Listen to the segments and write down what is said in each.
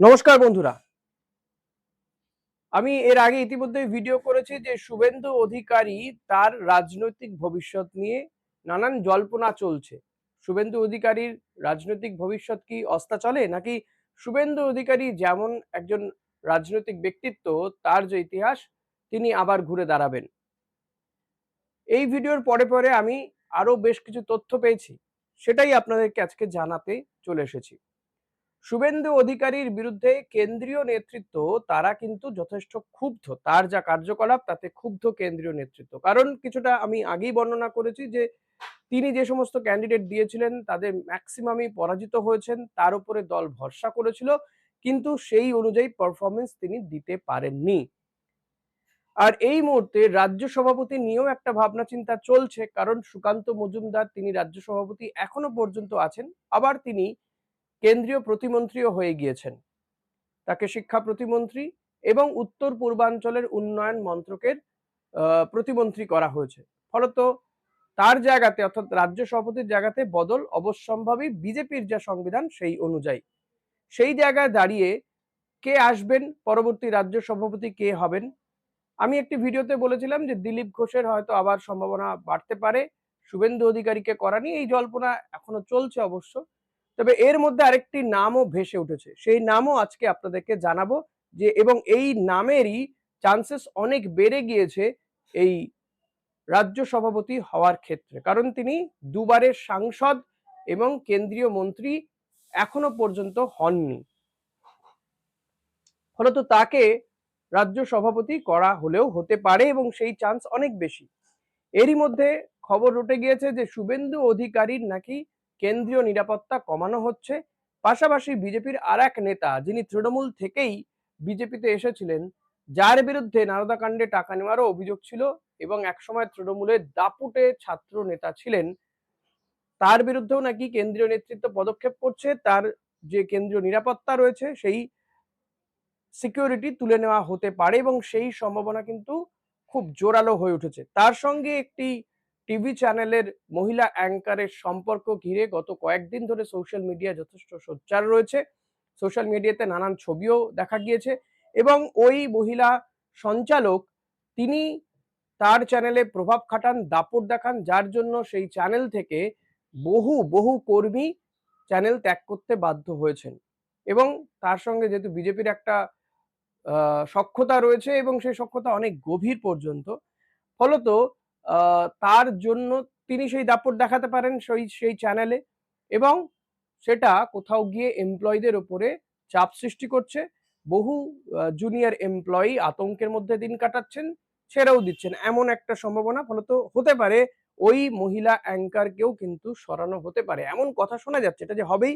নমস্কার বন্ধুরা। আমি এর আগে ইতিমধ্যে ভিডিও করেছি যে শুভেন্দু অধিকারী তার রাজনৈতিক ভবিষ্যৎ নিয়ে নানান জল্পনা চলছে। শুভেন্দু অধিকারীর রাজনৈতিক ভবিষ্যৎ কি অস্তাচলে নাকি শুভেন্দু অধিকারী যেমন একজন রাজনৈতিক ব্যক্তিত্ব, তার যে ইতিহাস, তিনি আবার ঘুরে দাঁড়াবেন। এই ভিডিওর পরে পরে আমি আরও বেশ কিছু তথ্য পেয়েছি, সেটাই আপনাদেরকে আজকে জানাতে চলে এসেছি। শুভেন্দু অধিকারীর বিরুদ্ধে কেন্দ্রীয় নেতৃত্ব, তারা কিন্তু যথেষ্ট ক্ষুব্ধ। তার যা কার্যকলাপ, তাতে ক্ষুব্ধ কেন্দ্রীয় নেতৃত্ব। কারণ কিছুটা আমি আগেই বর্ণনা করেছি যে, তিনি যে সমস্ত ক্যান্ডিডেট দিয়েছিলেন, তাদের ম্যাক্সিমামই পরাজিত হয়েছেন, তার উপরে দল ভরসা করেছিল, কিন্তু সেই অনুযায়ী পারফরমেন্স তিনি দিতে পারেননি। আর এই মুহূর্তে রাজ্য সভাপতি নিয়েও একটা ভাবনা চিন্তা চলছে, কারণ সুকান্ত মজুমদার, তিনি রাজ্য সভাপতি এখনও পর্যন্ত আছেন। আবার তিনি কেন্দ্রীয় প্রতিমন্ত্রীও হয়ে গিয়েছেন। তাকে শিক্ষা প্রতিমন্ত্রী এবং উত্তর পূর্বাঞ্চলের উন্নয়ন মন্ত্রকের প্রতিমন্ত্রী করা হয়েছে। ফলত তার জায়গাতে অর্থাৎ রাজ্য সভাপতির জায়গাতে বদল অবশ্যম্ভাবী বিজেপির যা সংবিধান সেই অনুযায়ী। সেই জায়গায় দাঁড়িয়ে কে আসবেন, পরবর্তী রাজ্য সভাপতি কে হবেন? আমি একটি ভিডিওতে বলেছিলাম যে দিলীপ ঘোষের হয়তো আবার সম্ভাবনা বাড়তে পারে। শুভেন্দু অধিকারীকে করা নিয়ে এই জল্পনা এখনও চলছে অবশ্য। তবে এর মধ্যে আরেকটি নামও ভেসে উঠেছে। সেই নামও আজকে আপনাদেরকে জানাব যে, এবং এই নামেরই চান্সেস অনেক বেড়ে গিয়েছে এই রাজ্য সভাপতি হওয়ার ক্ষেত্রে। কারণ তিনি দুবারের সাংসদ এবং কেন্দ্রীয় মন্ত্রী এখনও পর্যন্ত হননি। ফলত তাকে রাজ্য সভাপতি করা হলেও হতে পারে এবং সেই চান্স অনেক বেশি। এরই মধ্যে খবর উঠে গিয়েছে যে, শুভেন্দু অধিকারীর নাকি কেন্দ্রীয় নিরাপত্তা কমানো হচ্ছে। পাশাপাশি বিজেপির আর এক নেতা যিনি তৃণমূল থেকেই বিজেপিতে এসেছিলেন, যার বিরুদ্ধে নারদা কাণ্ডে টাকা নেওয়ারও অভিযোগ ছিল এবং একসময় তৃণমূলের দাপুটে ছাত্র নেতা ছিলেন। তার বিরুদ্ধেও নাকি কেন্দ্রীয় নেতৃত্ব পদক্ষেপ করছে, তার যে কেন্দ্রীয় নিরাপত্তা রয়েছে সেই সিকিউরিটি তুলে নেওয়া হতে পারে এবং সেই সম্ভাবনা কিন্তু খুব জোরালো হয়ে উঠেছে। তার সঙ্গে একটি টিভি চ্যানেলের মহিলা অ্যাঙ্কারের সম্পর্ক ঘিরে গত কয়েকদিন ধরে সোশ্যাল মিডিয়া যথেষ্ট সোচ্চার রয়েছে। সোশ্যাল মিডিয়াতে নানান ছবিও দেখা গিয়েছে এবং ওই মহিলা সঞ্চালক, তিনি তার চ্যানেলে প্রভাব খাটান, দাপট দেখান, যার জন্য সেই চ্যানেল থেকে বহু বহু কর্মী চ্যানেল ত্যাগ করতে বাধ্য হয়েছেন এবং তার সঙ্গে যেহেতু বিজেপির একটা সখ্যতা রয়েছে এবং সেই সখ্যতা অনেক গভীর পর্যন্ত, ফলত তার জন্য তিনি সেই দাপট দেখাতে পারেন সেই সেই চ্যানেলে এবং সেটা কোথাও গিয়ে এমপ্লয়ীদের ওপরে চাপ সৃষ্টি করছে। বহু জুনিয়র এমপ্লয়ি আতঙ্কের মধ্যে দিন কাটাচ্ছেন, ছেড়েও দিচ্ছেন। এমন একটা সম্ভাবনা ফলত হতে পারে, ওই মহিলা অ্যাঙ্কারকেও কিন্তু সরানো হতে পারে। এমন কথা শোনা যাচ্ছে এটা যে হবেই,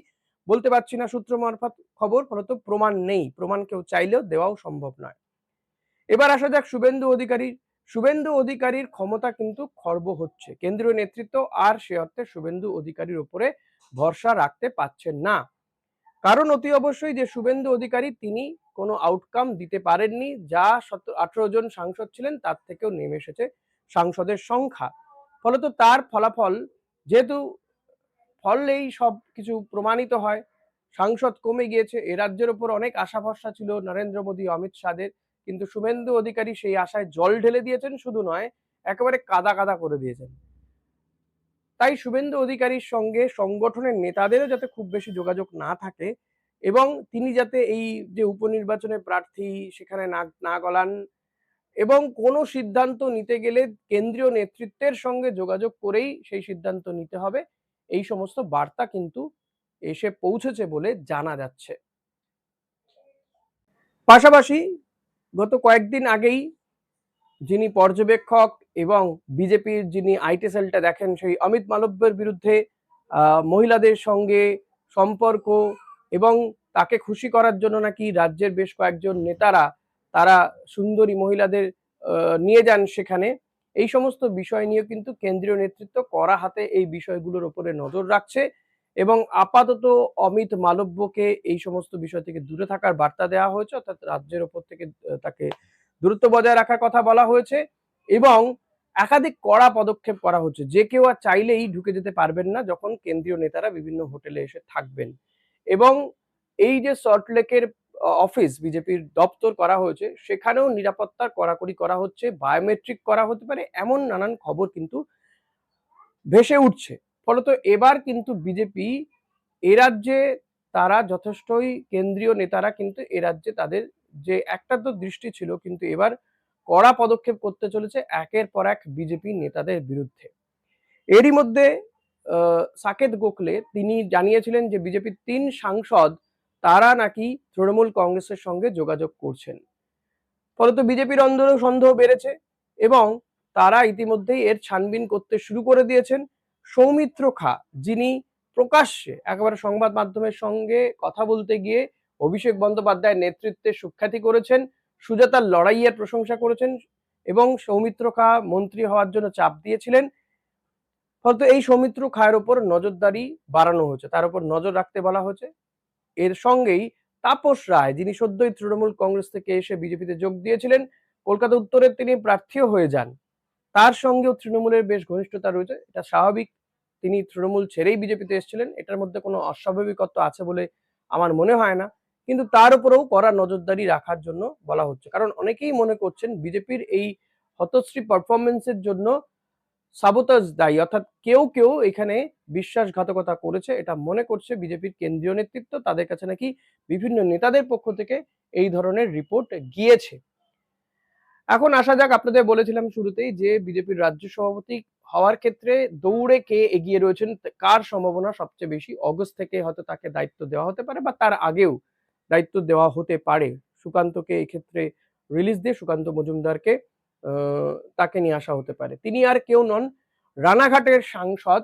বলতে পারছি না সূত্র মারফত খবর, ফলত প্রমাণ নেই। প্রমাণ কেউ চাইলেও দেওয়াও সম্ভব নয়। এবার আসা যাক শুভেন্দু অধিকারী শুভেন্দু অধিকারীর ক্ষমতা কিন্তু খর্ব হচ্ছে। কেন্দ্রীয় নেতৃত্ব আর সে অর্থে শুভেন্দু অধিকারীর উপরে ভরসা রাখতে পারছেন না। কারণ অতি অবশ্যই যে শুভেন্দু অধিকারী তিনি কোনো আউটকাম দিতে পারেননি, যা আঠারো জন সাংসদ ছিলেন তার থেকেও নেমে এসেছে সাংসদের সংখ্যা। ফলত তার ফলাফল যেহেতু ফলেই সব কিছু প্রমাণিত হয়, সাংসদ কমে গিয়েছে, এ রাজ্যের উপর অনেক আশা ভরসা ছিল নরেন্দ্র মোদী, অমিত শাহের কিন্তু শুভেন্দু অধিকারী সেই আশায় জল ঢেলে দিয়েছেন, শুধু নয়, একেবারে কাদা কাদা করে দিয়েছেন। তাই শুভেন্দু অধিকারীর সঙ্গে সংগঠনের নেতাদেরও যাতে খুব বেশি যোগাযোগ না থাকে এবং তিনি যাতে এই যে উপনির্বাচনে প্রার্থী সেখানে না না গলান এবং কোনো সিদ্ধান্ত নিতে গেলে কেন্দ্রীয় নেতৃত্বের সঙ্গে যোগাযোগ করেই সেই সিদ্ধান্ত নিতে হবে, এই সমস্ত বার্তা কিন্তু এসে পৌঁছেছে বলে জানা যাচ্ছে। পাশাপাশি গত কয়েকদিন আগেই যিনি পর্যবেক্ষক এবং বিজেপির যিনি আইটি সেলটা দেখেন, সেই অমিত মালব্যের বিরুদ্ধে মহিলাদের সঙ্গে সম্পর্ক এবং তাকে খুশি করার জন্য নাকি রাজ্যের বেশ কয়েকজন নেতারা, তারা সুন্দরী মহিলাদের নিয়ে যান সেখানে। এই সমস্ত বিষয় নিয়ে কিন্তু কেন্দ্রীয় নেতৃত্ব করা হাতে এই বিষয়গুলোর উপরে নজর রাখছে। এবং আপাতত অমিত মালব্যকে এই সমস্ত বিষয় থেকে দূরে থাকার বার্তা দেওয়া হয়েছে, অর্থাৎ রাজ্যের ওপর থেকে তাকে দূরত্ব বজায় রাখার কথা বলা হয়েছে এবং একাধিক কড়া পদক্ষেপ করা হচ্ছে। যে কেউ আর চাইলেই ঢুকে যেতে পারবেন না যখন কেন্দ্রীয় নেতারা বিভিন্ন হোটেলে এসে থাকবেন। এবং এই যে সল্টলেকের অফিস বিজেপির দপ্তর করা হয়েছে, সেখানেও নিরাপত্তার কড়াকড়ি করা হচ্ছে, বায়োমেট্রিক করা হতে পারে, এমন নানান খবর কিন্তু ভেসে উঠছে। ফলত এবার কিন্তু বিজেপি এ রাজ্যে তারা যথেষ্টই কেন্দ্রীয় নেতারা কিন্তু এ রাজ্যে তাদের যে একটা তো দৃষ্টি ছিল কিন্তু এবার কড়া পদক্ষেপ করতে চলেছে একের পর এক বিজেপি নেতাদের বিরুদ্ধে। এরই মধ্যে সাকেত গোখলে তিনি জানিয়েছিলেন যে বিজেপির তিন সাংসদ তারা নাকি তৃণমূল কংগ্রেসের সঙ্গে যোগাযোগ করছেন। ফলত বিজেপির অন্দরেও সন্দেহ বেড়েছে এবং তারা ইতিমধ্যেই এর ছানবিন করতে শুরু করে দিয়েছেন। সৌমিত্র খা, যিনি প্রকাশ্যে একেবারে সংবাদ মাধ্যমের সঙ্গে কথা বলতে গিয়ে অভিষেক বন্দ্যোপাধ্যায়ের নেতৃত্বে সুখ্যাতি করেছেন, সুজাতার লড়াইয়ের প্রশংসা করেছেন এবং সৌমিত্র খা মন্ত্রী হওয়ার জন্য চাপ দিয়েছিলেন। ফলত এই সৌমিত্র খায়ের ওপর নজরদারি বাড়ানো হয়েছে, তার উপর নজর রাখতে বলা হয়েছে। এর সঙ্গেই তাপস রায়, যিনি সদ্যই তৃণমূল কংগ্রেস থেকে এসে বিজেপিতে যোগ দিয়েছিলেন, কলকাতা উত্তরের তিনি প্রার্থীও হয়ে যান। তার সঙ্গেও তৃণমূলের বেশ ঘনিষ্ঠতা রয়েছে। এটা স্বাভাবিক। তিনি তৃণমূল ছেড়েই বিজেপিতে এসেছিলেন। এটার মধ্যে কোনো অস্বাভাবিকত্ব আছে বলে আমার মনে হয় না। কিন্তু তার উপরেও কড়া নজরদারি রাখার জন্য বলা হচ্ছে। কারণ অনেকেই মনে করছেন বিজেপির এই হতশ্রী পারফরমেন্সের জন্য সাবতাজ দায়ী। অর্থাৎ কেউ কেউ এখানে বিশ্বাসঘাতকতা করেছে। এটা মনে করছে বিজেপির কেন্দ্রীয় নেতৃত্ব। তাদের কাছে নাকি বিভিন্ন নেতাদের পক্ষ থেকে এই ধরনের রিপোর্ট গিয়েছে। এখন আসা যাক, আপনাদের বলেছিলাম শুরুতেই যে বিজেপির রাজ্য সভাপতি হওয়ার ক্ষেত্রে দৌড়ে কে এগিয়ে রয়েছেন কার সম্ভাবনা সবচেয়ে বেশি? অগস্ট থেকে হয়তো তাকে দায়িত্ব দেওয়া হতে পারে বা তার আগেও দায়িত্ব দেওয়া হতে পারে। সুকান্তকে এক্ষেত্রে রিলিজ দিয়ে সুকান্ত মজুমদারকে তাকে নিয়ে আসা হতে পারে। তিনি আর কেউ নন, রানাঘাটের সাংসদ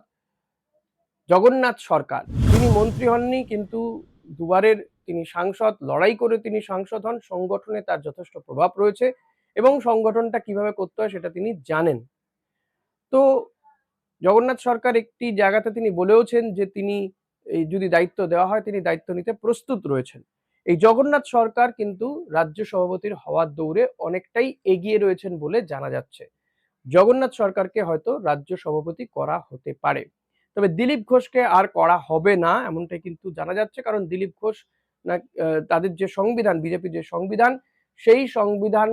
জগন্নাথ সরকার। তিনি মন্ত্রী হননি, কিন্তু দুবারের তিনি সাংসদ, লড়াই করে তিনি সাংসদ হন। সংগঠনে তার যথেষ্ট প্রভাব রয়েছে। এবং সংগঠনটা কীভাবে করতে হয় সেটা তিনি জানেন। তো জগন্নাথ সরকার একটি জায়গাতে তিনি বলেওছেন যে তিনি এই যদি দায়িত্ব দেওয়া হয় তিনি দায়িত্ব নিতে প্রস্তুত রয়েছেন। এই জগন্নাথ সরকার কিন্তু রাজ্য সভাপতির হওয়ার দৌড়ে অনেকটাই এগিয়ে রয়েছেন বলে জানা যাচ্ছে। জগন্নাথ সরকারকে হয়তো রাজ্য সভাপতি করা হতে পারে। তবে দিলীপ ঘোষকে আর করা হবে না এমনটাই কিন্তু জানা যাচ্ছে, কারণ দিলীপ ঘোষ না তাদের যে সংবিধান, বিজেপির যে সংবিধান, সেই সংবিধান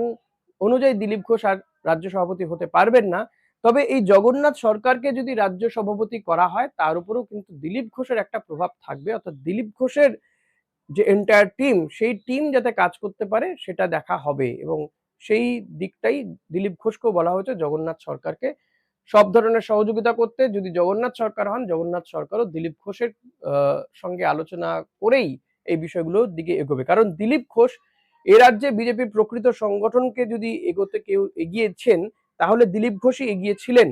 অনুযায়ী দিলীপ ঘোষ আর রাজ্য সভাপতি হতে পারবেন না। তবে এই জগন্নাথ সরকারকে যদি রাজ্য সভাপতি করা হয়, তার উপরেও কিন্তু দিলীপ ঘোষের একটা প্রভাব থাকবে। অর্থাৎ দিলীপ ঘোষের যে এন্টায়ার টিম সেই টিম যাতে কাজ করতে পারে, সেটা দেখা হবে এবং সেই দিকটাই দিলীপ ঘোষকেও বলা হয়েছে জগন্নাথ সরকারকে সব ধরনের সহযোগিতা করতে। যদি জগন্নাথ সরকার হন, জগন্নাথ সরকারও দিলীপ ঘোষের সঙ্গে আলোচনা করেই এই বিষয়গুলোর দিকে এগোবে। কারণ দিলীপ ঘোষ এ রাজ্যে বিজেপির প্রকৃত সংগঠনকে যদি এগোতে কেউ এগিয়েছেন, তাহলে দিলীপ ঘোষই এগিয়েছিলেন,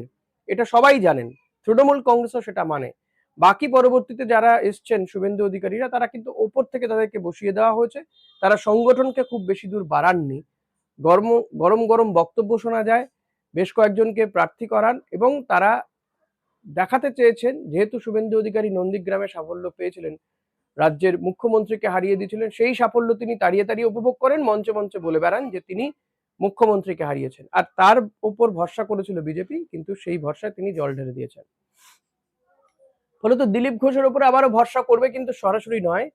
এটা সবাই জানেন। তৃণমূল কংগ্রেসও সেটা মানে। বাকি পরবর্তীতে যারা এসছেন শুভেন্দু অধিকারীরা, তারা কিন্তু ওপর থেকে তাদেরকে বসিয়ে দেওয়া হয়েছে। তারা সংগঠনকে খুব বেশি দূর বাড়াননি। গরম গরম গরম বক্তব্য শোনা যায়, বেশ কয়েকজনকে প্রার্থী করান এবং তারা দেখাতে চেয়েছেন, যেহেতু শুভেন্দু অধিকারী নন্দীগ্রামে সাফল্য পেয়েছিলেন রাজ্যের মুখ্যমন্ত্রীকে হারিয়ে দিয়েছিলেন, সেই সাফল্য তিনি তাড়িয়ে তাড়িয়ে উপভোগ করেন, মঞ্চে মঞ্চে বলে বেড়ান যে তিনি মুখ্যমন্ত্রীকে হারিয়েছেন। আর তার উপর ভরসা করেছিল বিজেপি, কিন্তু সেই ভরসায় তিনি জল ঢেলে দিয়েছেন। ফলত দিলীপ ঘোষের উপরে আবারও ভরসা করবে কিন্তু সরাসরি নয়।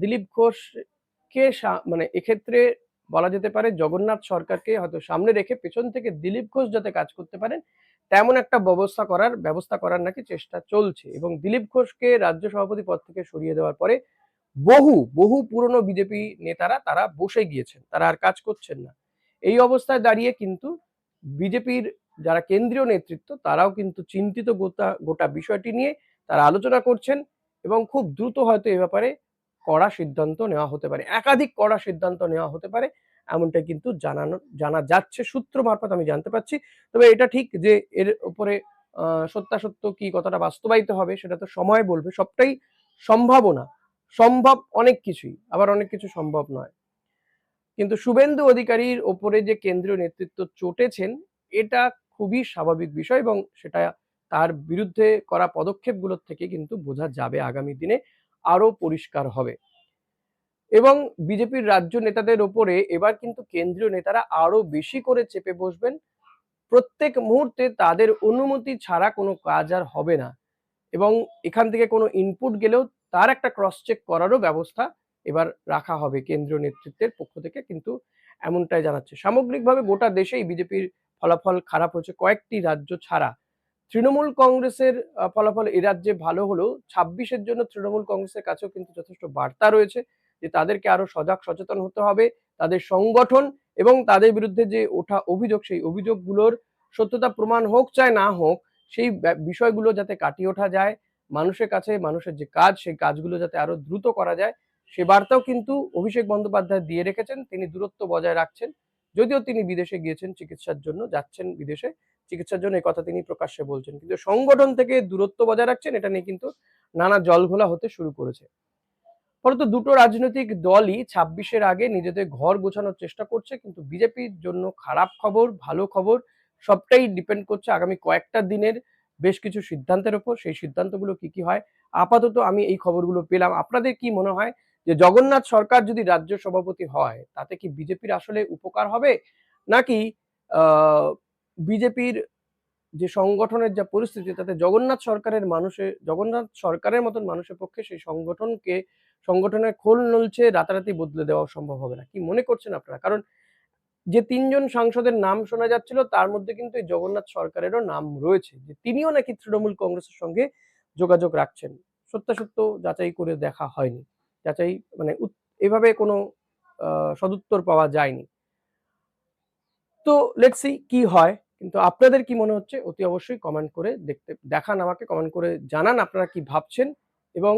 দিলীপ ঘোষকে মানে এক্ষেত্রে বলা যেতে পারে জগন্নাথ সরকারকে হয়তো সামনে রেখে পেছন থেকে দিলীপ ঘোষ যাতে কাজ করতে পারেন তেমন একটা ব্যবস্থা করার ব্যবস্থা করার নাকি চেষ্টা চলছে এবং দিলীপ ঘোষকে রাজ্য সভাপতি পদ থেকে সরিয়ে দেওয়ার পরে বহু বহু পুরনো বিজেপি নেতারা তারা বসে গিয়েছেন, তারা আর কাজ করছেন না। এই অবস্থায় দাঁড়িয়ে কিন্তু বিজেপির যারা কেন্দ্রীয় নেতৃত্ব তারাও কিন্তু চিন্তিত গোটা গোটা বিষয়টি নিয়ে তারা আলোচনা করছেন এবং খুব দ্রুত হয়তো এ ব্যাপারে কড়া সিদ্ধান্ত নেওয়া হতে পারে, একাধিক কড়া সিদ্ধান্ত নেওয়া হতে পারে। এমনটা কিন্তু জানানো, জানা যাচ্ছে। সূত্র মারফত আমি জানতে পারছি। তবে এটা ঠিক যে এর উপরে সত্যাসত্য কি কতটা বাস্তবায়িত হবে সেটা তো সময় বলবে। সবটাই সম্ভাবনা। সম্ভব অনেক কিছুই, আবার অনেক কিছু সম্ভব নয়। কিন্তু শুভেন্দু অধিকারীর ওপরে যে কেন্দ্রীয় নেতৃত্ব চটেছেন, এটা খুবই স্বাভাবিক বিষয় এবং সেটা তার বিরুদ্ধে করা পদক্ষেপগুলোর থেকে কিন্তু বোঝা যাবে আগামী দিনে আরও পরিষ্কার হবে। এবং বিজেপির রাজ্য নেতাদের ওপরে এবার কিন্তু কেন্দ্রীয় নেতারা আরও বেশি করে চেপে বসবেন। প্রত্যেক মুহূর্তে তাদের অনুমতি ছাড়া কোনো কাজ আর হবে না এবং এখান থেকে কোনো ইনপুট গেলেও তার একটা ক্রস চেক করারও ব্যবস্থা এবার রাখা হবে কেন্দ্রীয় নেতৃত্বের পক্ষ থেকে কিন্তু এমনটাই জানাচ্ছে। সামগ্রিকভাবে গোটা দেশেই বিজেপির ফলাফল খারাপ হচ্ছে কয়েকটি রাজ্য ছাড়া। তৃণমূল কংগ্রেসের ফলাফল এ রাজ্যে ভালো হলেও ছাব্বিশের জন্য তৃণমূল কংগ্রেসের কাছেও কিন্তু যথেষ্ট বার্তা রয়েছে। যে তাদেরকে আরও সজাগ সচেতন হতে হবে, তাদের সংগঠন এবং তাদের বিরুদ্ধে যে ওঠা অভিযোগ, সেই অভিযোগগুলোর সত্যতা প্রমাণ হোক চাই না হোক, সেই বিষয়গুলো যাতে কাটিয়ে ওঠা যায়, মানুষের কাছে, মানুষের যে কাজ, সেই কাজগুলো যাতে আরও দ্রুত করা যায়, সে বার্তাও কিন্তু অভিষেক বন্দ্যোপাধ্যায় দিয়ে রেখেছেন, তিনি দূরত্ব বজায় রাখছেন, যদিও তিনি বিদেশে গিয়েছেন চিকিৎসার জন্য, যাচ্ছেন বিদেশে, চিকিৎসার জন্য এই কথা তিনি প্রকাশ্যে বলছেন, কিন্তু সংগঠন থেকে দূরত্ব বজায় রাখছেন, এটা নিয়ে কিন্তু নানা জলঘোলা হতে শুরু করেছে। ফলত দুটো রাজনৈতিক দলই ছাব্বিশের আগে নিজেদের ঘর গোছানোর চেষ্টা করছে, কিন্তু বিজেপির জন্য খারাপ খবর, ভালো খবর, সবটাই ডিপেন্ড করছে আগামী কয়েকটা দিনের বেশ কিছু সিদ্ধান্তের উপর সেই সিদ্ধান্তগুলো কি কি হয়? আপাতত আমি এই খবরগুলো পেলাম। আপনাদের কি মনে হয় যে জগন্নাথ সরকার যদি রাজ্য সভাপতি হয়, তাতে কি বিজেপির আসলে উপকার হবে? নাকি বিজেপির যে সংগঠনের যা পরিস্থিতি, তাতে জগন্নাথ সরকারের মানুষের জগন্নাথ সরকারের মতন মানুষের পক্ষে সেই সংগঠনকে, সংগঠনের খোল নলছে রাতারাতি বদলে দেওয়া সম্ভব হবে না। কি মনে করছেন আপনারা? কারণ যে তিনজন সাংসদের নাম শোনা যাচ্ছিল, তার মধ্যে কিন্তু এই জগন্নাথ সরকারেরও নাম রয়েছে, যে তিনিও নাকি তৃণমূল কংগ্রেসের সঙ্গে যোগাযোগ রাখছেন। সত্যাসত্য যাচাই করে দেখা হয়নি। যাচাই মানে এভাবে কোনো সদুত্তর পাওয়া যায়নি। তো লেটস কি হয়। কিন্তু আপনাদের কি মনে হচ্ছে? অতি অবশ্যই কমেন্ট করে দেখতে, দেখান আমাকে কমেন্ট করে জানান আপনারা কি ভাবছেন? এবং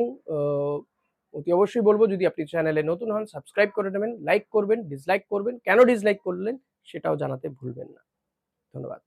অতি অবশ্যই বলব, যদি আপনি চ্যানেলে নতুন হন সাবস্ক্রাইব করে নেবেন লাইক করবেন ডিসলাইক করবেন। কেন ডিসলাইক করলেন? সেটাও জানাতে ভুলবেন না। ধন্যবাদ।